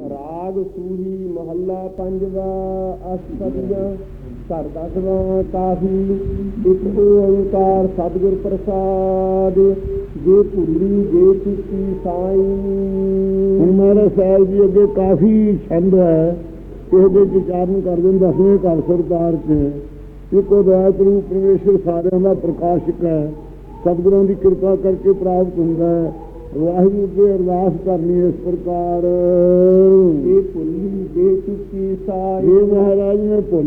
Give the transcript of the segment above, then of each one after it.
ਰਾਗ ਸੂਹੀ ਮਹੱਲਾ ਪੰਜਵਾ ਅਸਪਦੀਆਂ ਘਰ ਦਸਵਾਂ ਕਾਫੀ ਇੱਕ ਓੰਕਾਰ ਸਤਿਗੁਰ ਪ੍ਰਸਾਦ, ਜੇ ਭੁੱਲੀ, ਜੇ ਚੁੱਕੀ ਸਾਈ। ਹੁਣ ਮਹਾਰਾਜ ਸਾਹਿਬ ਜੀ ਅੱਗੇ ਕਾਫੀ ਛੰਦ ਹੈ ਇਹਦੇ ਵਿੱਚ ਉਚਾਰਨ ਕਰਦੇ ਨੇ ਦਸਵੇਂ ਘਰ ਸਰਦਾਰ ਚ। ਇੱਕ ਦਾਤ ਰੂਪ ਪਰਮੇਸ਼ਰ ਸਾਰਿਆਂ ਦਾ ਪ੍ਰਕਾਸ਼ਕ ਹੈ, ਸਤਿਗੁਰਾਂ ਦੀ ਕਿਰਪਾ ਕਰਕੇ ਪ੍ਰਾਪਤ ਹੁੰਦਾ ਹੈ। ਵਾਹਿਗੁਰੂ ਦੇ ਅਰਦਾਸ ਕਰਨੀ ਇਸ ਪ੍ਰਕਾਰ।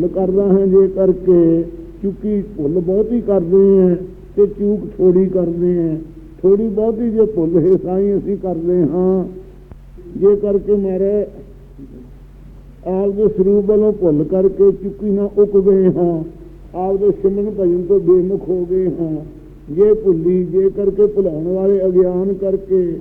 ਭੁੱਲ ਕਰਦਾ ਹੈ ਜੇ ਕਰਕੇ। ਚੁੱਕੀ ਭੁੱਲ ਬਹੁਤੀ ਕਰਦੇ ਹੈ ਤੇ ਚੂਕ ਥੋੜੀ ਕਰਦੇ ਹੈ। ਥੋੜੀ ਬਹੁਤੀ ਜੇ ਭੁੱਲ ਹੈ ਸਾਈ ਅਸੀਂ ਕਰਦੇ ਹਾਂ। ਜੇ ਕਰਕੇ ਮਾਰੇ ਆਪਦੇ ਸਰੂਪ ਵੱਲੋਂ ਭੁੱਲ ਕਰਕੇ ਚੁੱਕੀ ਨਾ ਉਕ ਗਏ ਹਾਂ ਆਪਦੇ ਸਿਮਰਨ ਭਜਨ ਤੋਂ ਬੇਮੁਖ ਹੋ ਗਏ ਹਾਂ। ਜੇ ਭੁੱਲੀ, ਜੇ ਕਰਕੇ ਭੁਲਾਉਣ ਵਾਲੇ ਅਗਿਆਨ ਕਰਕੇ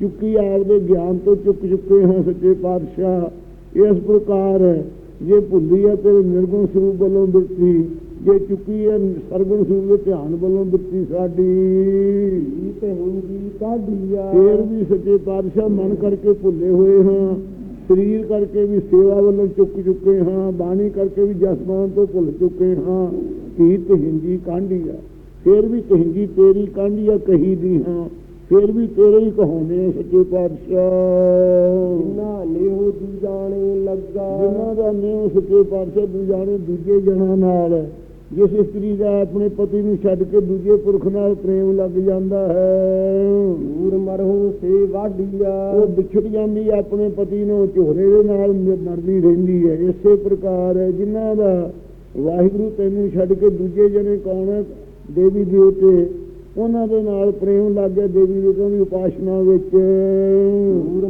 ਚੁੱਕੀ ਆਪਦੇ ਗਿਆਨ ਤੋਂ ਚੁੱਕ ਚੁੱਕੇ ਹਾਂ ਸੱਚੇ ਪਾਤਸ਼ਾਹ, ਇਸ ਪ੍ਰਕਾਰ ਜੇ ਭੁੱਲੀ ਹੈ ਤੇਰੇ ਨਿਰਗੁਣ ਸਰੂਪ ਵੱਲੋਂ ਬਿਰਤੀ ਜੇ ਚੁੱਕੀ ਹੈ ਸਰਗੁਣ ਸਰੂਪ ਦੇ ਧਿਆਨ ਵੱਲੋਂ ਬਿਰਤੀ ਸਾਡੀ। ਤੇ ਹੁੰਦੀ ਕਾਢੀਆ ਫੇਰ ਵੀ ਸੱਚੇ ਪਾਤਸ਼ਾਹ ਮਨ ਕਰਕੇ ਭੁੱਲੇ ਹੋਏ ਹਾਂ। ਸਰੀਰ ਕਰਕੇ ਵੀ ਸੇਵਾ ਵੱਲੋਂ ਚੁੱਕ ਚੁੱਕੇ ਹਾਂ। ਬਾਣੀ ਕਰਕੇ ਵੀ ਜਸਮਾਨ ਤੋਂ ਭੁੱਲ ਚੁੱਕੇ ਹਾਂ। ਕੀ ਤਹਿੰਜੀ ਕਾਂਢੀ ਆ? ਫੇਰ ਵੀ ਤਹਿੰਜੀ ਤੇਰੀ ਕਾਂਢੀ ਆ ਕਹੀ ਦੀ ਹਾਂ। ਫੇਰ ਵੀ ਤੇਰੇ ਹੀ ਕਹਾਉਂਦੇ ਆ ਸੱਚੇ ਪਾਤਸ਼ਾਹ। ਨਾ ਦੂਜਾਣੇ ਲੱਗਾ। ਜਿਨ੍ਹਾਂ ਦਾ ਨਿਉ ਸੱਚੇ ਪਾਤਸ਼ਾਹ ਦੂਜਾਣੇ ਦੂਜੇ ਜਨਾਂ ਨਾਲ ਜਿਸ ਇਸਤਰੀ ਦਾ ਆਪਣੇ ਪਤੀ ਨੂੰ ਛੱਡ ਕੇ ਦੂਜੇ ਪੁਰਖ ਨਾਲ ਪ੍ਰੇਮ ਲੱਗ ਜਾਂਦਾ ਹੈ। ਦੂਰ ਮਰਹੂ ਸੇ ਵਾਢੀਆ ਉਹ ਵਿਛੜ ਜਾਂਦੀ ਆਪਣੇ ਪਤੀ ਨੂੰ ਝੋਰੇ ਦੇ ਨਾਲ ਮਰਦੀ ਰਹਿੰਦੀ ਹੈ। ਇਸੇ ਪ੍ਰਕਾਰ ਹੈ ਜਿਨ੍ਹਾਂ ਦਾ ਵਾਹਿਗੁਰੂ ਤੈਨੂੰ ਛੱਡ ਕੇ ਦੂਜੇ ਜਣੇ ਕੌਣ ਹੈ? ਦੇਵੀ ਦੇਵਤੇ। ਉਹਨਾਂ ਦੇ ਨਾਲ ਪ੍ਰੇਮ ਲੱਗ ਗਿਆ ਦੇਵੀ ਦੇਵਤਿਆਂ ਦੀ ਉਪਾਸਨਾ ਵਿੱਚ। ਦੂਰ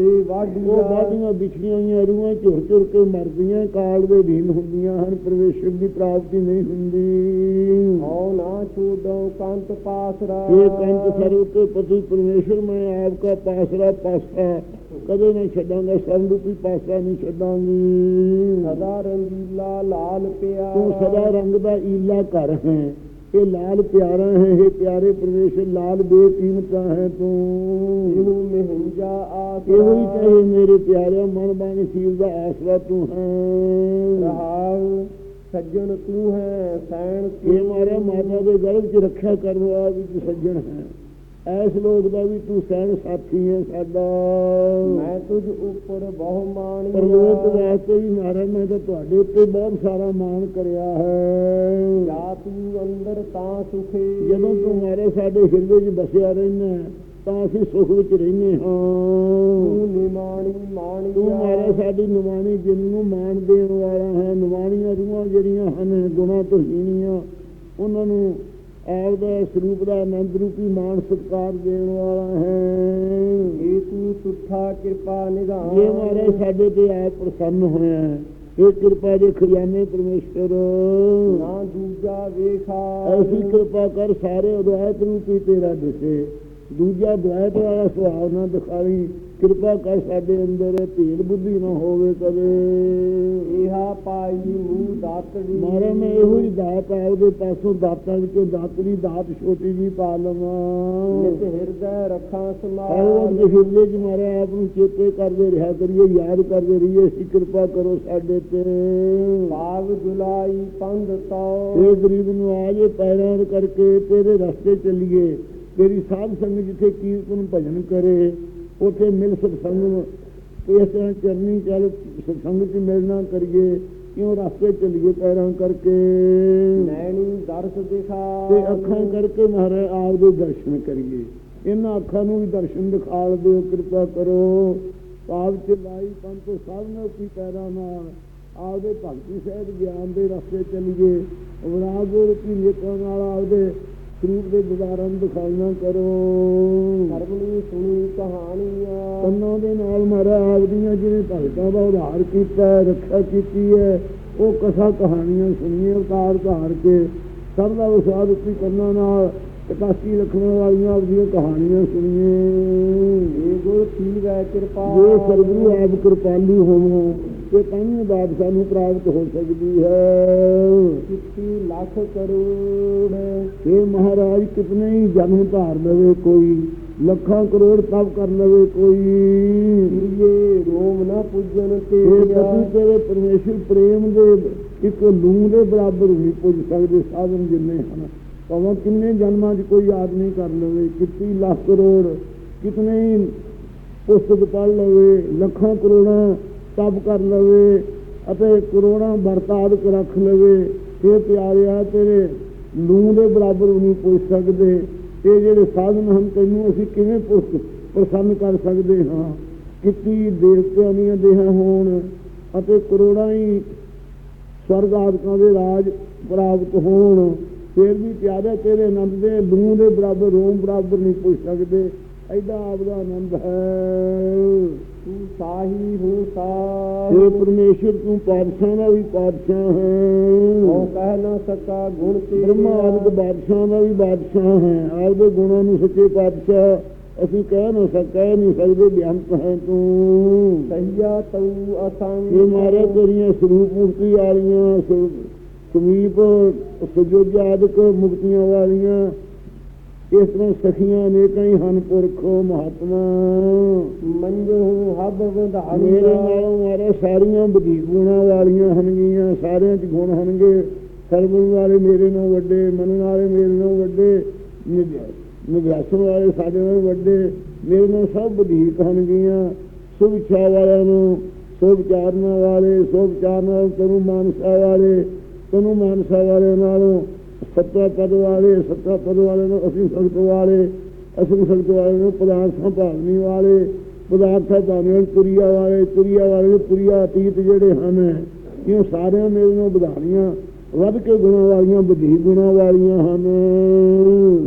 ਉਹ ਵਾਢੀਆ ਬਾਦੀਆਂ ਵਿਛੜੀਆਂ ਹੋਈਆਂ ਰੂਹਾਂ ਝੁਰ ਝੁਰ ਕੇ ਮਰਦੀਆਂ ਕਾਲ ਦੇ ਅਧੀਨ ਹੁੰਦੀਆਂ ਹਨ ਪਰਮੇਸ਼ਰ ਦੀ ਪ੍ਰਾਪਤੀ ਨਹੀਂ ਹੁੰਦੀ। ਹਉ ਨਾ ਛੋਡੋ ਕੰਤ ਪਾਸਰਾ। ਇਹ ਕੰਤ ਸਰਵ ਕੇ ਪਤੀ ਪਰਮੇਸ਼ਰ ਮੈਂ ਆਪ ਕਾ ਪਾਸਰਾ ਪਾਸਾ ਕਦੇ ਨਹੀਂ ਛੱਡਾਂਗਾ ਰੂਪੀ ਪਾਸਾ ਨਹੀਂ ਛੱਡਾਂਗੀ। ਸਦਾ ਰੰਗੀਲਾ ਲਾਲ ਪਿਆ ਤੂੰ ਸਦਾ ਰੰਗ ਦਾ ਈਲਾ ਘਰ ਹੈ ਇਹ ਲਾਲ ਪਿਆਰਾ ਹੈ ਇਹ ਪਿਆਰੇ ਪਰਮੇਸ਼ਰ ਲਾਲ ਬੇਕੀਮਤਾ ਹੈ ਤੂੰ। ਇਹੋ ਮਹਿੰਜਾ ਹੀ ਕਹੇ ਮੇਰੇ ਪਿਆਰਿਆ ਮਨ ਬਾਣੀ ਸੀਲ ਦਾ ਆਸਰਾ ਤੂੰ ਹੈ। ਰਹਾਉ ਸੱਜਣ ਤੂੰ ਹੈ ਸੈਣ ਇਹ ਮਾਰਾ ਮਾਤਾ ਦੇ ਗਰਭ 'ਚ ਰੱਖਿਆ ਕਰਨ ਵਾਲਾ ਵੀ ਤੂੰ ਸੱਜਣ ਹੈ। ਐਸ ਲੋਕ ਦਾ ਵੀ ਤੂੰ ਸਹਿਣ ਸਾਥੀ ਹੈ ਸਾਡਾ। ਮੈਂ ਤੁਝ ਉੱਪਰ ਬਹੁ ਮਾਣੀਆ ਪਰਲੋਕ ਵਾਸਤੇ ਵੀ ਮਹਾਰਾਜ ਮੈਂ ਤਾਂ ਤੁਹਾਡੇ ਉੱਤੇ ਬਹੁਤ ਸਾਰਾ ਮਾਣ ਕਰਿਆ ਹੈ। ਜਾ ਤੂੰ ਅੰਦਰ ਤਾਂ ਸੁਖੇ। ਜਦੋਂ ਤੂੰ ਮਾਰੇ ਸਾਡੇ ਹਿਰਦੇ 'ਚ ਬਸਿਆ ਰਹਿਣਾ ਤਾਂ ਅਸੀਂ ਸੁਖ ਵਿੱਚ ਰਹਿੰਦੇ ਹਾਂ। ਤੂੰ ਨਿਮਾਣੀ ਮਾਣੀਆ। ਤੂੰ ਮਾਰੇ ਸਾਡੀ ਨਿਵਾਣੀ ਜਿਨ ਨੂੰ ਮਾਣ ਦੇਣ ਵਾਲਾ ਹੈ। ਨਿਵਾਣੀਆਂ ਰੂਹਾਂ ਜਿਹੜੀਆਂ ਹਨ ਗੁਣਾ ਤੋਂ ਹੀਣੀਆਂ ਉਹਨਾਂ ਨੂੰ ਆਪਦਾ ਸਰੂਪ ਦਾ ਆਨੰਦ ਰੂਪੀ ਮਾਣ ਸਤਕਾਰ ਦੇਣ ਵਾਲਾ ਹੈ। ਏ ਤੂੰ ਸੁੱਠਾ ਕਿਰਪਾ ਨਿਧਾਨ। ਇਹ ਮਾਰੇ ਸਾਡੇ ਤੇ ਆਪ ਪ੍ਰਸੰਨ ਹੋਇਆ ਹੈ ਇਹ ਕਿਰਪਾ ਦੇ ਖਜ਼ਾਨੇ ਪਰਮੇਸ਼ਰ ਨਾ ਦੂਜਾ ਵੇਖਾ। ਐਸੀ ਕਿਰਪਾ ਕਰ ਸਾਰੇ ਉਦਾਇਤ ਰੂਪੀ ਤੇਰਾ ਦਿਸੇ ਦੂਜਾ ਦੁਆਇਤ ਵਾਲਾ ਸੁਭਾਅ ਨਾ ਦਿਖਾਈ। ਕਿਰਪਾ ਕਰ ਸਾਡੇ ਅੰਦਰ ਧੀਰ ਬੁੱਧੀ ਨਾ ਹੋਵੇ ਕਦੇ। ਇਹਾ ਪਾਈ ਮੂੰਹ ਦਾਤੜੀ ਮਾਰੇ ਮੈਂ ਇਹੋ ਹੀ ਦਾਤ ਆਪਦੇ ਪਾਸੋਂ ਦਾਤਾਂ ਵਿੱਚੋਂ ਦਾਤਰੀ ਦਾਤ ਛੋਟੀ ਜੀ ਪਾ ਲਵਾਂ। ਨਿਤ ਹਿਰਦੈ ਰੱਖਾਂ ਹਰ ਸਮਾਲ ਵਕਤ ਹਿਰਦੇ 'ਚ ਮਾਰੇ ਆਪ ਨੂੰ ਚੇਤੇ ਕਰਦੇ ਰਿਹਾ ਕਰੀਏ ਯਾਦ ਕਰਦੇ ਰਹੀਏ ਸੀ ਕਿਰਪਾ ਕਰੋ ਸਾਡੇ ਤੇ। ਬਾਗ ਜੁਲਾਈ ਪੰਧ ਤੋ ਇਹ ਗਰੀਬ ਨੂੰ ਆਜੇ ਪੈਰਾਂ ਕਰਕੇ ਤੇਰੇ ਰਸਤੇ ਚੱਲੀਏ। ਤੇਰੀ ਸਾਧ ਸੰਗਤ ਜਿੱਥੇ ਕੀਰਤਨ ਭਜਨ ਕਰੇ ਉਥੇ ਮਿਲ ਸਤਸੰਗ ਇਸ ਤਰ੍ਹਾਂ ਚਰਨੀ ਚੱਲ ਸਤਸੰਗ 'ਚ ਮਿਲਣਾ ਕਰੀਏ ਕਿਉਂ ਰਸਤੇ ਚੱਲੀਏ ਪੈਰਾਂ ਕਰਕੇ। ਨੈਣੀ ਦਰਸ ਦਿਖਾ। ਤੇ ਅੱਖਾਂ ਕਰਕੇ ਮਹਾਰਾਜ ਆਪ ਦੇ ਦਰਸ਼ਨ ਕਰੀਏ। ਇਹਨਾਂ ਅੱਖਾਂ ਨੂੰ ਵੀ ਦਰਸ਼ਨ ਦਿਖਾ ਦਿਓ ਕਿਰਪਾ ਕਰੋ। ਪਾਪ ਚ ਲਾਈ ਪੰਥ ਸਭ ਨੇ ਕੀ ਪੈਰਾਂ ਨਾਲ। ਆਪਦੇ ਭਗਤੀ ਸਹਿਤ ਗਿਆਨ ਦੇ ਰਸਤੇ ਚੱਲੀਏ। ਅਵਰਾਗ ਰੂਪੀ ਨੇਤਾਂ ਨਾਲ ਆਪਦੇ ਸਰੂਪ ਦੇ ਗੁਜ਼ਾਰਨ ਦਿਖਾਈਆਂ ਕਰੋ। ਕਰਮਣੀ ਸੁਣੀ ਕਹਾਣੀਆਂ। ਕੰਨਾਂ ਦੇ ਨਾਲ ਮਾਰਾ ਆਪਦੀਆਂ ਜਿਵੇਂ ਭਗਤਾਂ ਦਾ ਉਧਾਰ ਕੀਤਾ ਰੱਖਿਆ ਕੀਤੀ ਹੈ ਉਹ ਕਥਾ ਕਹਾਣੀਆਂ ਸੁਣੀਏ ਅਵਤਾਰ ਧਾਰ ਕੇ ਸਭ ਦਾ ਵਿਸ਼ਵਾਸ ਉੱਤੀ ਕੰਨਾਂ ਨਾਲ ਇਕਾਸੀ ਲਖਣ ਵਾਲੀਆਂ ਆਪਦੀਆਂ ਕਹਾਣੀਆਂ ਸੁਣੀਏ ਏ ਗੁਰ ਥੀਵੈ ਕਿਰਪਾ? ਜੇ ਸਰਗੁਰੂ ਆਪ ਕਿਰਪਾਲੂ ਹੋਵੋ। ਤੇ ਤਾਂ ਹੀ ਬਾਤ ਸਾਨੂੰ ਪ੍ਰਾਪਤ ਹੋ ਸਕਦੀ ਹੈ। ਕਿੱਤੀ ਲੱਖ ਕਰੋੜ। ਇਹ ਮਹਾਰਾਜ ਕਿਤਨੇ ਹੀ ਜਨਮ ਧਾਰ ਲਵੇ ਕੋਈ ਲੱਖਾਂ ਕਰੋੜ ਤਪ ਕਰ ਲਵੇ ਕੋਈ। ਕਿਰਿਏ ਰੋਮ ਨਾ ਪੂਜਨ ਇਹ ਤੇਰੀਆ ਪਤੀ ਤੇਰੇ ਪਰਮੇਸ਼ਰ ਪ੍ਰੇਮ ਦੇ ਇੱਕ ਲੂੰ ਦੇ ਬਰਾਬਰ ਨਹੀਂ ਪੁੱਜ ਸਕਦੇ ਸਾਧਨ ਜਿੰਨੇ ਹਨ। ਭਾਵੇਂ ਕਿੰਨੇ ਜਨਮਾਂ 'ਚ ਕੋਈ ਯਾਦ ਨਹੀਂ ਕਰ ਲਵੇ ਕਿੰਨੀ ਲੱਖ ਕਰੋੜ ਕਿਤਨੇ ਹੀ ਪੁਸਤਕ ਪੜ੍ਹ ਲਵੇ ਲੱਖਾਂ ਕਰੋੜਾਂ ਤਪ ਕਰ ਲਵੇ ਅਤੇ ਕਰੋੜਾਂ ਵਰਤਾਦ ਰੱਖ ਲਵੇ। ਇਹ ਪਿਆਰਿਆ ਤੇਰੇ ਲੂੰ ਦੇ ਬਰਾਬਰ ਵੀ ਨਹੀਂ ਪੁੱਜ ਸਕਦੇ। ਇਹ ਜਿਹੜੇ ਸਾਧਨ ਹਨ, ਤੈਨੂੰ ਅਸੀਂ ਕਿਵੇਂ ਪੁੱਛ ਪ੍ਰਸੰਨ ਕਰ ਸਕਦੇ ਹਾਂ? ਕਿਤੀ ਦੇਵਤਿਆਂ ਦੀਆਂ ਦੇਹਾਂ ਹੋਣ ਅਤੇ ਕਰੋੜਾਂ ਹੀ ਸਵਰਗ ਆਦਿਕਾਂ ਦੇ ਰਾਜ ਪ੍ਰਾਪਤ ਹੋਣ। ਫਿਰ ਵੀ ਪਿਆਰੇ, ਤੇਰੇ ਆਨੰਦ ਦੇ ਲੂੰ ਦੇ ਬਰਾਬਰ, ਰੋਮ ਬਰਾਬਰ ਨਹੀਂ ਪੁੱਛ ਸਕਦੇ। ਐਡਾ ਆਪਦਾ ਆਨੰਦ ਹੈ। ਤੂੰ ਸਾਹੀ ਹੂੰ ਇਹ ਪਰਮੇਸ਼ਰ ਤੂੰ ਪਾਤਸ਼ਾਹ ਦਾ ਵੀ ਪਾਤਸ਼ਾਹ ਉਹ ਹੈ ਕਹਿ ਨਾ ਸਕਾ ਗੁਣ ਤੇਰੇ ਬ੍ਰਹਮਾ ਆਦਿਕ ਬਾਦਸ਼ਾਹਾਂ ਦਾ ਵੀ ਬਾਦਸ਼ਾਹ ਹੈ। ਆਪਦੇ ਗੁਣਾਂ ਨੂੰ ਸੱਚੇ ਪਾਤਸ਼ਾਹ ਅਸੀਂ ਕਹਿ ਨਾ ਸਕ ਨਹੀਂ ਸਕਦੇ ਬਿਆੰਤ ਹੈ ਤੂੰ। ਸਹੀਆ ਤਉ ਅਸੰਗ। ਇਹ ਮਾਰੇ ਤੇਰੀਆਂ ਸਰੂਪ ਮੁਕਤੀ ਵਾਲੀਆਂ ਸ- ਸਮੀਪ ਸੁਜੋਗ ਆਦਿਕ ਮੁਕਤੀਆਂ ਵਾਲੀਆਂ ਇਸ ਤਰ੍ਹਾਂ ਸਖੀਆਂ ਅਨੇਕਾਂ ਹੀ ਹਨ ਪੁਰਖ ਮਹਾਤਮਾ। ਮੰਜੋ ਹੱਬ ਵਧਾਰੀ। ਮੇਰੇ ਨਾਲੋਂ ਮਾਰੇ ਸਾਰੀਆਂ ਵਧੀਕ ਗੁਣਾਂ ਵਾਲੀਆਂ ਹਨਗੀਆਂ ਸਾਰਿਆਂ 'ਚ ਗੁਣ ਹਨਗੇ। ਸਰਬਨ ਵਾਲੇ ਮੇਰੇ ਨਾਲੋਂ ਵੱਡੇ ਮੰਨਣ ਵਾਲੇ ਮੇਰੇ ਨਾਲੋਂ ਵੱਡੇ ਨਿਗਾਸਨ ਵਾਲੇ ਸਾਡੇ ਨਾਲੋਂ ਵੱਡੇ। ਮੇਰੇ ਨਾਲੋਂ ਸਭ ਵਧੀਕ ਹਨਗੀਆਂ। ਸੁਭ ਇੱਛਾ ਵਾਲਿਆਂ ਨੂੰ ਸੁਭ ਚਾਰਨ ਵਾਲੇ ਸੁਭ ਚਾਰਨ ਤਨੂੰ ਮਾਨਸਾ ਵਾਲੇ ਤਨੂੰ ਮਾਨਸਾ ਵਾਲੇ ਨਾਲੋਂ ਸੱਤਾ ਪਦ ਵਾਲੇ ਸੱਤਾ ਪਦ ਵਾਲੇ ਨੂੰ ਅਸੀਂ ਭਗਤ ਵਾਲੇ ਅਸੀਂ ਭਗਤ ਵਾਲੇ ਨੂੰ ਪਦਾਰਥਾਂ ਭਾਵਨੀ ਵਾਲੇ ਪਦਾਰਥਾਂ ਭਾਵਨੀ ਤੁਰੀਆ ਵਾਲੇ ਤੁਰੀਆ ਵਾਲੇ ਤੁਰੀਆ ਅਤੀਤ ਜਿਹੜੇ ਹਨ ਇਹ ਸਾਰਿਆਂ ਮੇਰੇ ਨੂੰ ਵਧਾਣੀਆਂ ਵੱਧ ਕੇ ਗੁਣਾਂ ਵਾਲੀਆਂ ਵਧੀ ਗੁਣਾਂ ਵਾਲੀਆਂ ਹਨ।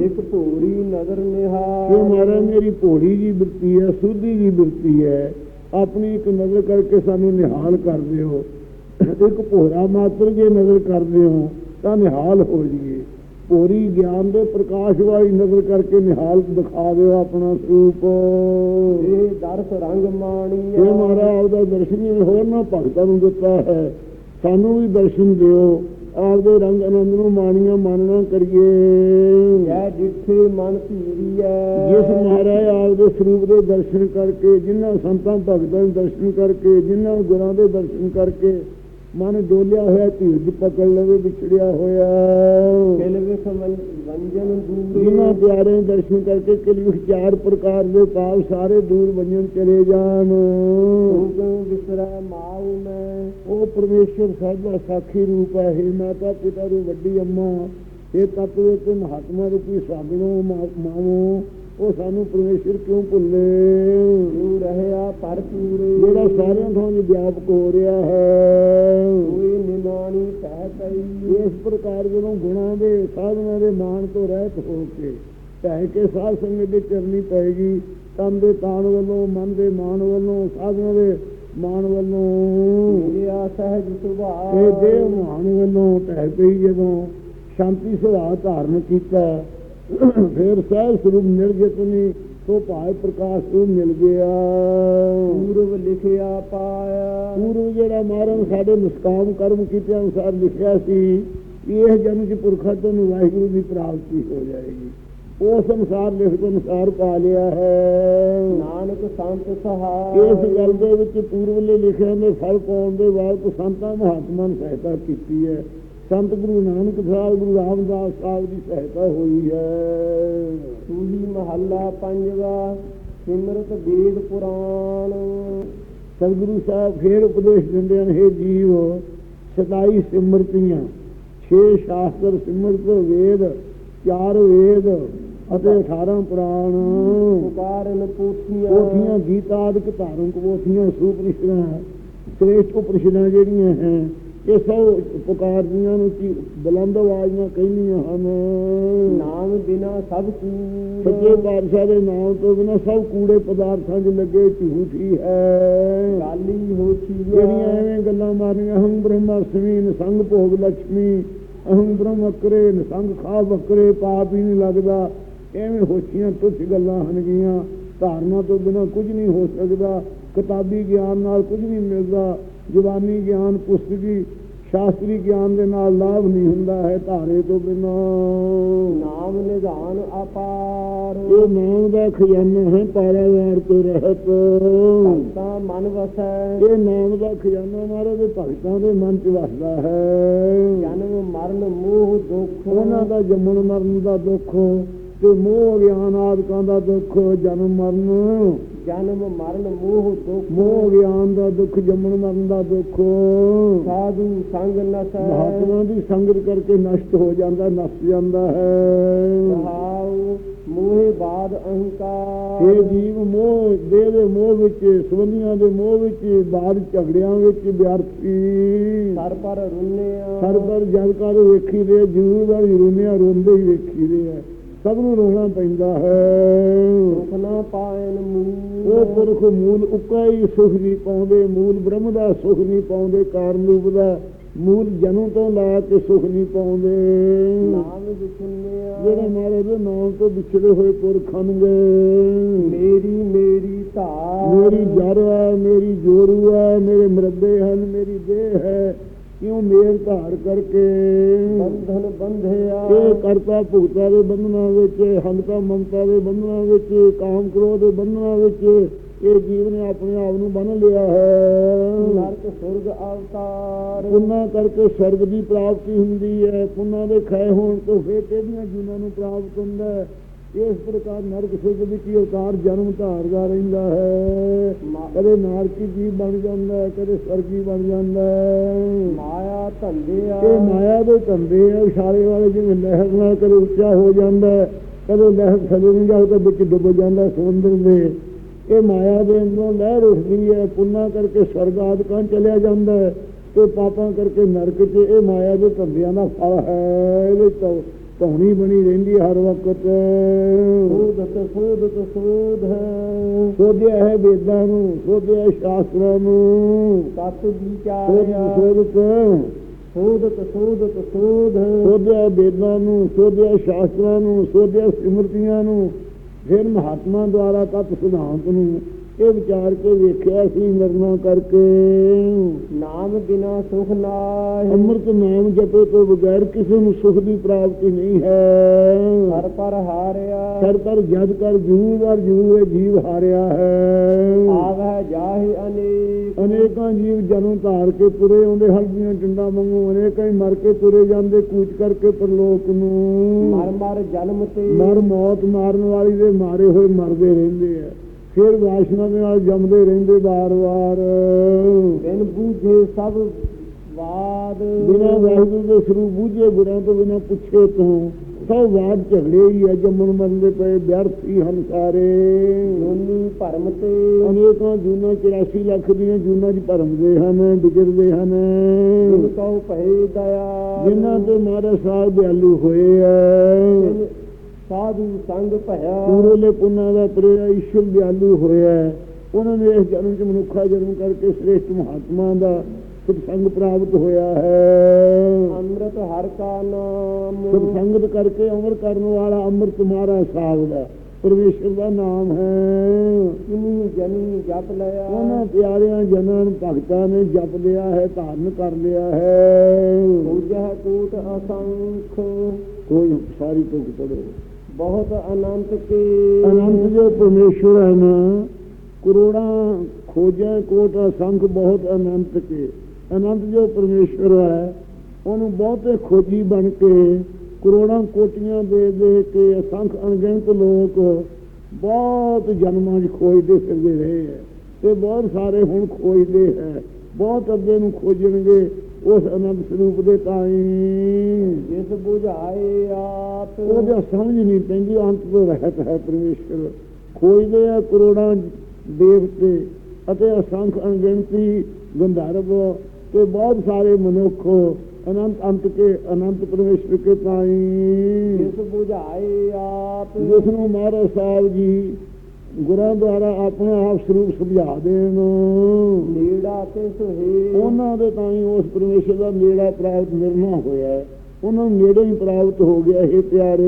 ਇੱਕ ਭੂਰੀ ਨਜ਼ਰ ਇਹ ਨਿਹਾਰ ਮਾਰਾ ਮੇਰੀ ਭੋੜੀ ਜੀ ਬਿਰਤੀ ਹੈ ਸੁਧੀ ਜੀ ਬਿਰਤੀ ਹੈ। ਆਪਣੀ ਇੱਕ ਨਜ਼ਰ ਕਰਕੇ ਸਾਨੂੰ ਨਿਹਾਲ ਕਰਦੇ ਹੋ ਇੱਕ ਭੋਰਾ ਮਾਤਰ ਜੇ ਨਜ਼ਰ ਕਰਦੇ ਹੋ ਤਾਂ ਨਿਹਾਲ ਹੋ ਜੀਏ। ਭੋਰੀ ਗਿਆਨ ਦੇ ਪ੍ਰਕਾਸ਼ ਵਾਲੀ ਨਜ਼ਰ ਕਰਕੇ ਨਿਹਾਲ ਦਿਖਾ ਦਿਓ ਆਪਣਾ ਸਰੂਪ ਇਹ ਦਰਸ ਰੰਗ ਮਾਣੀਆ। ਇਹ ਮਾਰਾ ਆਪਦਾ ਦਰਸ਼ਨ ਹੀ ਹੋਰ ਨਾ ਭਗਤਾਂ ਨੂੰ ਦਿੱਤਾ ਹੈ। ਸਾਨੂੰ ਵੀ ਦਰਸ਼ਨ ਦਿਓ। ਆਪਦੇ ਰੰਗ ਆਨੰਦ ਨੂੰ ਮਾਣੀਆਂ ਮਾਨਣਾ ਕਰੀਏ। ਜੈ ਜਿੱਥੇ ਮਨ ਧੀਰੀਐ। ਜਿਸ ਮਹਾਰਾਜ ਆਪਦੇ ਸਰੂਪ ਦੇ ਦਰਸ਼ਨ ਕਰਕੇ ਜਿਨ੍ਹਾਂ ਸੰਤਾਂ ਭਗਤਾਂ ਦੇ ਦਰਸ਼ਨ ਕਰਕੇ ਜਿਨ੍ਹਾਂ ਗੁਰਾਂ ਦੇ ਦਰਸ਼ਨ ਕਰਕੇ ਮਨ ਡੋਲਿਆ ਹੋਇਆ ਧੀਰਜ ਪਕੜ ਲਵੇ ਵਿਛੜਿਆ ਹੋਇਆ। ਦਿਲ ਵਿਖ ਵੰ- ਵੰਜਨ ਦੂਰੇ। ਜਿਨ੍ਹਾਂ ਪਿਆਰੇ ਦਰਸ਼ਨ ਕਰਕੇ ਕਿਲਿ ਚਾਰ ਪ੍ਰਕਾਰ ਦੇ ਪਾਪ ਸਾਰੇ ਦੂਰ ਵੰਜਨ ਚਲੇ ਜਾਣ। ਰੂਪ ਵਿਸਰੈ ਮਾਉ ਮੈਂ? ਉਹ ਪਰਮੇਸ਼ਰ ਸਾਡਾ ਸਾਖੀ ਰੂਪ ਹੈ ਹੇ ਮਾਤਾ ਪਿਤਾ ਰੂ ਵੱਡੀ ਅੰਮਾ। ਇਹ ਤੱਤ ਵਿੱਚ ਮਹਾਤਮਾ ਰੂਪੀ ਸਾਗਣੋ ਮਾਵੋ। ਉਹ ਸਾਨੂੰ ਪਰਮੇਸ਼ਰ ਕਿਉਂ ਭੁੱਲੇ? ਤੂੰ ਰਹਿਆ ਭਰਪੂਰੇ। ਜਿਹੜਾ ਸਾਰਿਆਂ ਵਿੱਚ ਵਿਆਪਕ ਹੋ ਰਿਹਾ ਹੈ। ਕੋਈ ਨਿਮਾਣੀ ਕਹਿ ਪਈ। ਇਸ ਪ੍ਰਕਾਰ ਜਦੋਂ ਗੁਣਾਂ ਦੇ ਸਾਧਨਾਂ ਦੇ ਮਾਣ ਤੋਂ ਰਹਿਤ ਹੋ ਕੇ ਕਹਿ ਕੇ ਸਾਧ ਸੰਗਤ ਦੇ ਚਰਨੀ ਪਏਗੀ ਤਨ ਦੇ ਤਾਣ ਵੱਲੋਂ ਮਨ ਦੇ ਮਾਣ ਵੱਲੋਂ ਸਾਧਨਾਂ ਦੇ ਮਾਣ ਵੱਲੋਂ। ਮਿਲਿਆ ਸਹਿਜ ਸੁਭਾਅ। ਇਹ ਦੇਹ ਮਾਣ ਵੱਲੋਂ ਟਹਿ ਪਈ ਜਦੋਂ ਸ਼ਾਂਤੀ ਸੁਭਾਅ ਧਾਰਨ ਕੀਤਾ। ਫਿਰ ਸਹਿ ਸਰੂਪ ਨਿਰਜਤਨੀ ਤੋਂ ਭਾਇ ਪ੍ਰਕਾਸ਼ ਨੂੰ ਮਿਲ ਗਿਆ। ਪੂਰਵ ਲਿਖਿਆ ਪਾਇਆ। ਪੂਰਵ ਜਿਹੜਾ ਮਾਰਨ ਸਾਡੇ ਨਿਸ਼ਕਾਮ ਕਰਮ ਕੀਤੇ ਅਨੁਸਾਰ ਲਿਖਿਆ ਸੀ ਇਹ ਜਨਮ ਚ ਪੁਰਖਾਂ ਤੋਂ ਵਾਹਿਗੁਰੂ ਦੀ ਪ੍ਰਾਪਤੀ ਹੋ ਜਾਏਗੀ। ਉਸ ਅਨੁਸਾਰ ਲਿਖਤ ਅਨੁਸਾਰ ਪਾ ਲਿਆ ਹੈ। ਨਾਨਕ ਸੰਤ ਸਹਾਇ ਇਸ ਗੱਲ ਦੇ ਵਿੱਚ ਪੂਰਵਲੇ ਲਿਖਿਆ ਦੇ ਫਲ ਪਾਉਣ ਦੇ ਬਾਅਦ ਸੰਤਾਂ ਮਹਾਤਮਾ ਨੇ ਸਹਾਇਤਾ ਕੀਤੀ ਹੈ। ਸੰਤ ਗੁਰੂ ਨਾਨਕ ਸਾਹਿਬ ਗੁਰੂ ਰਾਮਦਾਸ ਸਾਹਿਬ ਦੀ ਸਹਾਇਤਾ ਹੋਈ ਹੈ। ਸੂਹੀ ਮਹੱਲਾ ਪੰਜਵਾ ਸਿਮਰਤ ਵੇਦ ਪੁਰਾਣ। ਸਤਿਗੁਰੂ ਸਾਹਿਬ ਫੇਰ ਉਪਦੇਸ਼ ਦਿੰਦੇ ਹਨ हे ਜੀਵ 27 ਸਿਮਰਤੀਆਂ 6 ਸ਼ਾਸਤਰ ਸਿਮਰਤ ਵੇਦ ਚਾਰ ਵੇਦ ਅਤੇ 18 ਪੁਰਾਣ। ਪੁਕਾਰਨ ਪੋਥੀਆਂ। ਪੋਥੀਆਂ ਗੀਤਾ ਆਦਿਕ ਧਾਰਮਿਕ ਪੋਥੀਆਂ ਸੂਪਨਿਸ਼ਦਾਂ ਸ੍ਰੇਸ਼ਟ ਉਪਨਿਸ਼ਦਾਂ ਜਿਹੜੀਆਂ ਹੈ ਇਹ ਸਭ ਪੁਕਾਰਦੀਆਂ ਨੂੰ ਕੀ ਬੁਲੰਦ ਆਵਾਜ਼ਾਂ ਕਹਿੰਦੀਆਂ ਹਨ। ਨਾਮ ਬਿਨਾ ਸਭ ਸੱਚੇ ਕੂੜ ਪਾਤਸ਼ਾਹ ਦੇ ਨਾਮ ਤੋਂ ਬਿਨਾਂ ਸਭ ਕੂੜੇ ਪਦਾਰਥਾਂ 'ਚ ਲੱਗੇ ਝੂਠੀ ਹੈ। ਗਾਲੀ ਹੋਛੀ ਜਿਹੜੀਆਂ ਐਵੇਂ ਗੱਲਾਂ ਮਾਰਨੀਆਂ ਹਮ ਬ੍ਰਹਮਾਸਮੀ ਨਸੰਗ ਭੋਗ ਲక్ష్ਮੀ ਅਹੰ ਬ੍ਰਹਮ ਅਕਰੇ ਨਸੰਗ ਖਾ ਬਕਰੇ ਪਾਪ ਹੀ ਨਹੀਂ ਲੱਗਦਾ। ਐਵੇਂ ਹੋਛੀਆਂ ਤੁੱਛ ਗੱਲਾਂ ਹਨਗੀਆਂ। ਧਾਰਨਾ ਤੋਂ ਬਿਨਾਂ ਕੁਝ ਨਹੀਂ ਹੋ ਸਕਦਾ। ਕਿਤਾਬੀ ਗਿਆਨ ਨਾਲ ਕੁਝ ਨਹੀਂ ਮਿਲਦਾ। ਜ਼ੁਬਾਨੀ ਗਿਆਨ ਪੁਸਤਕੀ ਸ਼ਾਸਤਰੀ ਗਿਆਨ ਦੇ ਨਾਲ ਲਾਭ ਨਹੀਂ ਹੁੰਦਾ ਹੈ ਧਾਰੇ ਤੋਂ ਬਿਨਾਂ। ਨਾਮ ਨਿਧਾਨ ਅਪਾਰ। ਇਹ ਨਾਮ ਦਾ ਖਜ਼ਾਨਾ ਹੈ ਪਾਰਾਵਾਰ ਤੋਂ ਰਹਿਤ। ਭਗਤਾ ਮਨ ਵਸੈ। ਇਹ ਨਾਮ ਦਾ ਖਜ਼ਾਨਾ ਮਹਾਰਾਜ ਦੇ ਭਗਤਾਂ ਦੇ ਮਨ 'ਚ ਵਸਦਾ ਹੈ। ਜਨਮ ਮਰਨ ਮੋਹ ਦੁਖ। ਉਹਨਾਂ ਦਾ ਜੰਮਣ ਮਰਨ ਦਾ ਦੁੱਖ। ਤੇ ਮੋਹ ਗਿਆਨ ਆਦਿਕਾਂ ਦਾ ਦੁੱਖ ਜਨਮ ਮਰਨ। ਜਨਮ ਮਰਨ ਮੋਹ ਦੁਖ। ਮੋਹ ਗਿਆਨ ਦਾ ਦੁੱਖ ਜੰਮਣ ਮਰਨ ਦਾ ਦੁੱਖ। ਸਾਧੂ ਸੰਗ ਨਸੈ। ਮਹਾਤਮਾ ਦੀ ਸੰਗਤ ਕਰਕੇ ਨਸ਼ਟ ਹੋ ਜਾਂਦਾ ਨਸ ਜਾਂਦਾ ਹੈ। ਰਹਾਉ ਮੋਹਿ ਬਾਦ ਅਹੰਕਾਰ। ਇਹ ਜੀਵ ਮੋਹ ਦੇਹ ਦੇ ਮੋਹ ਵਿੱਚ ਸੰਬੰਧੀਆਂ ਦੇ ਮੋਹ ਵਿੱਚ ਬਾਦ ਝਗੜਿਆਂ ਵਿੱਚ ਵਿਅਰਥੀ। ਸਰ ਪਰ ਰੁੰਨਿਆ ਸਰ ਪਰ ਜਦ ਕਰ ਵੇਖੀ ਦੇ ਜੂਰ ਦਾ ਰੁੰਨਿਆ ਰੋਂਦੇ ਹੀ ਵੇਖੀ ਦੇ ਹੈ ਸਭ ਨੂੰ ਰੋਣਾ ਪੈਂਦਾ ਹੈ। ਸੁਖ ਨਾ ਪਾਇਨ ਮੂਲ। ਉਹ ਪੁਰਖ ਮੂਲ ਉੱਕਾ ਹੀ ਸੁਖ ਨਹੀਂ ਪਾਉਂਦੇ ਮੂਲ ਬ੍ਰਹਮ ਦਾ ਸੁਖ ਨਹੀਂ ਪਾਉਂਦੇ ਕਾਰਨ ਰੂਪ ਦਾ ਮੂਲ ਜਨਮ ਤੋਂ ਲੈ ਕੇ ਸੁਖ ਨਹੀਂ ਪਾਉਂਦੇ। ਜਿਹੜੇ ਮਾਰੇ ਦੇ ਨਾਮ ਤੋਂ ਵਿਛੜੇ ਹੋਏ ਪੁਰਖ ਹਨਗੇ ਮੇਰੀ ਮੇਰੀ ਧਾਰ। ਮੇਰੀ ਜੜ ਹੈ ਮੇਰੀ ਜੋਰੂ ਹੈ ਮੇਰੇ ਮਰਦੇ ਹਨ ਮੇਰੀ ਦੇਹ ਹੈ। ਕਿਉਂ ਮੇਰ ਧਾਰ ਕਰਕੇ? ਬੰਧਨ ਬੰਧਿਆ। ਇਹ ਕਰਤਾ ਭੁਗਤਾ ਦੇ ਬੰਧਨਾਂ ਵਿੱਚ ਹੰਤਾ ਮਮਤਾ ਦੇ ਬੰਧਨਾਂ ਵਿੱਚ ਕਾਮ ਕ੍ਰੋਧ ਦੇ ਬੰਧਨਾਂ ਵਿੱਚ ਇਹ ਜੀਵ ਨੇ ਆਪਣੇ ਆਪ ਨੂੰ ਬੰਨ ਲਿਆ ਹੈ। ਨਰਕ ਸੁਰਗ ਅਵਤਾਰ। ਪੁੰਨਾ ਕਰਕੇ ਸਰਗ ਦੀ ਪ੍ਰਾਪਤੀ ਹੁੰਦੀ ਹੈ। ਪੁੰਨਾ ਦੇ ਖੈ ਹੋਣ ਤੋਂ ਫੇਰ ਕਿਹੜੀਆਂ ਜੀਵਾਂ ਨੂੰ ਪ੍ਰਾਪਤ ਹੁੰਦਾ ਹੈ? ਇਸ ਪ੍ਰਕਾਰ ਨਰਕ ਸੁਰਗ ਵਿੱਚ ਹੀ ਅਵਤਾਰ ਜਨਮ ਧਾਰਦਾ ਰਹਿੰਦਾ ਹੈ। ਕਦੇ ਨਾਰਕੀ ਜੀਵ ਬਣ ਜਾਂਦਾ ਹੈ ਕਦੇ ਸਵਰਗੀ ਬਣ ਜਾਂਦਾ ਹੈ। ਮਾਇਆ ਧੰਦਿਆ ਇਹ ਮਾਇਆ ਦੇ ਧੰਦੇ ਆ ਇਸ਼ਾਰੇ ਵਾਲੇ ਜਿਵੇਂ ਲਹਿਰ ਨਾਲ ਕਦੇ ਉੱਚਾ ਹੋ ਜਾਂਦਾ ਹੈ, ਕਦੇ ਲਹਿਰ ਥੱਲੇ ਨੂੰ ਜਾ ਕੇ ਵਿੱਚ ਡੁੱਬ ਜਾਂਦਾ ਸਮੁੰਦਰ ਦੇ। ਇਹ ਮਾਇਆ ਦੇ ਅੰਦਰੋਂ ਲਹਿਰ ਉੱਠਦੀ ਹੈ ਪੁੰਨਾ ਕਰਕੇ ਸਵਰਗ ਆਦਿਕਾਂ ਚਲਿਆ ਜਾਂਦਾ ਹੈ ਤੇ ਪਾਪਾਂ ਕਰਕੇ ਨਰਕ 'ਚ ਇਹ ਮਾਇਆ ਦੇ ਧੰਦਿਆਂ ਦਾ ਫਲ ਹੈ। ਇਹਦੇ ਤੋਂ ਧੌਣੀ ਬਣੀ ਰਹਿੰਦੀ ਹਰ ਵਕਤ। ਸੂਦਤ ਸੂਦਤ ਸੂਦ ਹੈ। ਸੋਧਿਆ ਹੈ ਵੇਦਾਂ ਨੂੰ ਸੋਧਿਆ ਸ਼ਾਸਤਰਾਂ ਨੂੰ। ਤਤ ਸੋਧ ਵਿਚਾਰਿਆ ਸੋਧਤ ਸੂਦਤ ਸੂਦ ਹੈ। ਸੋਧਿਆ ਵੇਦਾਂ ਨੂੰ ਸੋਧਿਆ ਸ਼ਾਸਤਰਾਂ ਨੂੰ ਸੋਧਿਆ ਸਿਮਰਤੀਆਂ ਨੂੰ। ਫਿਰ ਮਹਾਤਮਾ ਦੁਆਰਾ ਤਤ ਸਿਧਾਂਤ ਨੂੰ ਇਹ ਵਿਚਾਰ ਕੇ ਵੇਖਿਆ ਸੀ ਨਿਰਣਾ ਕਰਕੇ। ਨਾਮ ਬਿਨਾ ਸੁਖ ਨਾਹਿ। ਅੰਮ੍ਰਿਤ ਨਾਮ ਜਪੇ ਤੋਂ ਬਗੈਰ ਕਿਸੇ ਨੂੰ ਸੁਖ ਦੀ ਪ੍ਰਾਪਤੀ ਨਹੀਂ ਹੈ। ਹਰ ਪਰ ਹਾਰਿਆ। ਸਰ ਪਰ ਜਦ ਕਰ ਵਾਰ ਜੂਰ ਇਹ ਜੀਵ ਹਾਰਿਆ ਹੈ। ਆਵਹਿ ਜਾਹਿ ਅਨੇਕ। ਅਨੇਕਾਂ ਜੀਵ ਜਨਮ ਧਾਰ ਕੇ ਤੁਰੇ ਆਉਂਦੇ ਹਲਦੀਆਂ ਟੰਡਾ ਵਾਂਗੂ ਅਨੇਕਾਂ ਹੀ ਮਰ ਕੇ ਤੁਰੇ ਜਾਂਦੇ ਕੂਚ ਕਰਕੇ ਪਰਲੋਕ ਨੂੰ। ਮਰ ਮਰ ਜਨਮ ਤੇ। ਮਰ ਮੌਤ ਮਾਰਨ ਵਾਲੀ ਦੇ ਮਾਰੇ ਹੋਏ ਮਰਦੇ ਰਹਿੰਦੇ ਆ। ਫਿਰ ਵਾਸ਼ਨਾ ਦੇ ਨਾਲ ਜੰਮਦੇ ਰਹਿੰਦੇ ਬਾਰ-ਬਾਰ ਬਿਨ ਬੂਝੇ ਸਭ ਵਾਦ ਬਿਨਾਂ ਵਾਹਿਗੁਰੂ ਦੇ ਸਰੂਪ ਬੂਝੇ ਗੁਰਾਂ ਤੋਂ ਬਿਨਾਂ ਪੁੱਛੇ ਤੋਂ ਸਭ ਬਾਦ ਝਗੜੇ ਹੀ ਆ ਜੰਮਣ ਮਰਨ ਦੇ ਪਏ ਵਿਅਰਥ ਹੀ ਹਨ ਸਾਰੇ। ਜੋਨੀ ਭਰਮ ਤੇ। ਅਨੇਕਾਂ ਜੂਨਾਂ 84 ਲੱਖ ਦੀਆਂ ਜੂਨਾਂ 'ਚ ਭਰਮਦੇ ਹਨ ਵਿਚਰਦੇ ਹਨ। ਜਿਨ ਕਉ ਭਏ ਦਇਆ। ਜਿਨ੍ਹਾਂ ਤੇ ਮਹਾਰਾਜ ਸਾਹਿਬ ਦਿਆਲੂ ਹੋਏ ਆ। ਜਿਨ ਸਾਧੂ ਸੰਗ ਭਇਆ। ਪੂਰੇ ਪੁੰਨਾ ਦਾ ਪ੍ਰੇਰਾ ਈਸ਼ਵਰ ਦਿਆਲੂ ਹੋਇਆ ਹੈ। ਉਹਨਾਂ ਨੇ ਇਸ ਜਨਮ ਚ ਮਨੁੱਖਾ ਜਨਮ ਕਰਕੇ ਸ੍ਰੇਸ਼ਟ ਮਹਾਤਮਾ ਦਾ ਸਤਸੰਗ ਪ੍ਰਾਪਤ ਹੋਇਆ ਹੈ। ਅੰਮ੍ਰਿਤ ਹਰ ਕਾ ਨਾਮ। ਸਤਸੰਗਤ ਕਰਕੇ ਅਮਰ ਕਰਨ ਵਾਲਾ ਅੰਮ੍ਰਿਤ ਮਹਾਰਾਜ ਸਾਹਿਬ ਦਾ ਪਰਮੇਸ਼ਰ ਦਾ ਨਾਮ ਹੈ। ਕਿਨੀ ਜਨੀ ਜਪ ਲਿਆ। ਉਹਨਾਂ ਪਿਆਰਿਆਂ ਜਨਾਂ ਭਗਤਾਂ ਨੇ ਜਪ ਲਿਆ ਹੈ ਧਾਰਨ ਕਰ ਲਿਆ ਹੈ। ਪੂਜਾ ਕੂਟ ਅਸੰਖ। ਕੋਈ ਸਾਰੀ ਤੋਂ ਪੜੋ ਬਹੁਤ ਅਨੰਤ ਕੇ। ਅਨੰਤ ਜੋ ਪਰਮੇਸ਼ਵਰ ਹੈ ਨਾ, ਕਰੋੜਾਂ, ਖੋਜਾਂ, ਕੋਟ ਅਸੰਖ ਬਹੁਤ ਅਨੰਤ ਕੇ। ਅਨੰਤ ਜੋ ਪਰਮੇਸ਼ਵਰ ਹੈ, ਉਹਨੂੰ ਬਹੁਤੇ ਖੋਜੀ ਬਣ ਕੇ, ਕਰੋੜਾਂ ਕੋਟੀਆਂ ਦੇ ਦੇ ਕੇ ਅਸੰਖ ਅਣਗਿਣਤ ਲੋਕ ਬਹੁਤ ਜਨਮਾਂ 'ਚ ਖੋਜਦੇ ਫਿਰਦੇ ਰਹੇ ਹੈ। ਤੇ ਬਹੁਤ ਸਾਰੇ ਹੁਣ ਖੋਜਦੇ ਹੈ। ਬਹੁਤ ਅੱਗੇ ਨੂੰ ਖੋਜਣਗੇ। ਉਸ ਅਨੰਤ ਸਰੂਪ ਦੇ ਤਾਈ। ਜਿਸ 부ਝਾਏ ਆਪ। ਉਹਦਾ ਸਮਝ ਨਹੀਂ ਪੈਂਦੀ ਅੰਤ ਤੋਂ ਰਹਿਤ ਹੈ ਪਰਮੇਸ਼ਰ। ਖੋਜਦੇ ਆ ਕਰੋੜਾਂ ਦੇਵਤੇ ਅਤੇ ਅਸੰਖ ਅਣਗਿਣਤੀ ਗੰਧਰਵ ਤੇ ਬਹੁਤ ਸਾਰੇ ਮਨੁੱਖ ਅਨੰਤ ਅੰਤ ਕੇ ਅਨੰਤ ਪਰਮੇਸ਼ਰ ਕੇ ਤਾਈ। ਜਿਸ 부ਝਾਏ ਆਪ। ਜਿਸ ਨੂੰ ਮਹਾਰਾਜ ਸਾਹਿਬ ਜੀ ਗੁਰਾਂ ਦੁਆਰਾ ਆਪਣਾ ਆਪ ਸਰੂਪ ਸਮਝਾ ਦੇਣ। ਨੀੜਾ ਤੇ ਸੁਹੇ ਉਹਨਾਂ ਦੇ ਤਾਈ ਉਸ ਪਰਮੇਸ਼ਰ ਦਾ ਨੇੜਾ ਪ੍ਰਾਪਤ ਨਿਰਣਾ ਹੋਇਆ ਹੈ। ਉਹਨਾਂ ਨੂੰ ਨੇੜੇ ਹੀ ਪ੍ਰਾਪਤ ਹੋ ਗਿਆ ਇਹ ਪਿਆਰੇ।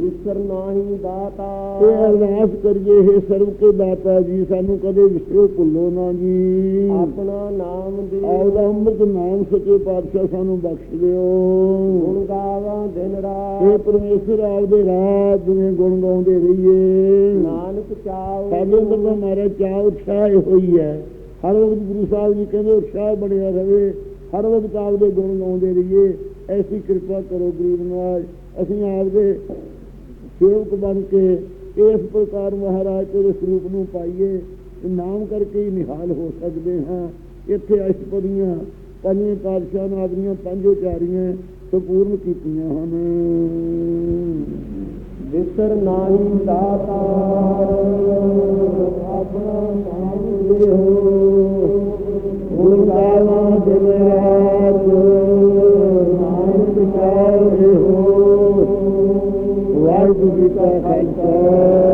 ਵਿਸਰ ਨਾਹੀ ਦਾਤਾ। ਇਹ ਅਰਦਾਸ ਕਰੀਏ ਇਹ ਸਰਬ ਕੇ ਦਾਤਾ ਜੀ ਸਾਨੂੰ ਕਦੇ ਵਿਸਰੋ ਭੁੱਲੋ ਨਾ ਜੀ। ਆਪਣਾ ਨਾਮ ਦੇ ਆਪਦਾ ਅੰਮ੍ਰਿਤ ਨਾਮ ਸੱਚੇ ਪਾਤਸ਼ਾਹ ਸਾਨੂੰ ਬਖਸ਼ ਦਿਓ। ਗੁਣ ਗਾਵਾਂ ਦਿਨ ਇਹ ਰਾਤ ਪਰਮੇਸ਼ਰ ਆਪਦੇ ਰਾਤ ਜਿਵੇਂ ਗੁਣ ਗਾਉਂਦੇ ਰਹੀਏ। ਨਾਨਕ ਚਾਉ ਸਾਡੇ ਅੰਦਰ ਤਾਂ ਮਾਰਾ ਚਾਹ ਉਤਸ਼ਾਹ ਹੀ ਹੋਈ ਹੈ। ਹਰ ਵਕਤ ਗੁਰੂ ਸਾਹਿਬ ਜੀ ਕਹਿੰਦੇ ਉਤਸ਼ਾਹ ਬਣਿਆ ਰਵੇ। ਹਰ ਵਕਤ ਆਪਦੇ ਗੁਣ ਗਾਉਂਦੇ ਰਹੀਏ। ਐਸੀ ਕਿਰਪਾ ਕਰੋ ਗੁਰੂ ਨਵਾਜ ਅਸੀਂ ਆਪ ਦੇ ਸੇਵਕ ਬਣ ਕੇ ਇਸ ਪ੍ਰਕਾਰ ਮਹਾਰਾਜ ਦੇ ਸਰੂਪ ਨੂੰ ਪਾਈਏ ਨਾਮ ਕਰਕੇ ਹੀ ਨਿਹਾਲ ਹੋ ਸਕਦੇ ਹਾਂ। ਇੱਥੇ ਅਸ਼ਪਦੀਆਂ ਪੰਜੇ ਪਾਤਸ਼ਾਹ ਨਾਦਰੀਆਂ ਪੰਜੋ ਚਾਰੀਆਂ ਸੰਪੂਰਨ ਕੀਤੀਆਂ ਹਨ। ਵਿਸਰ ਨਾਹੀ ਦਾਤਾਰ ਆਪਣਾ ਸਾਧ ਦੇਹੋ ਗੁਣ ਗਾਵਾ ਦਿਨ ਰਾਤ Vaidhi Gita Sankara.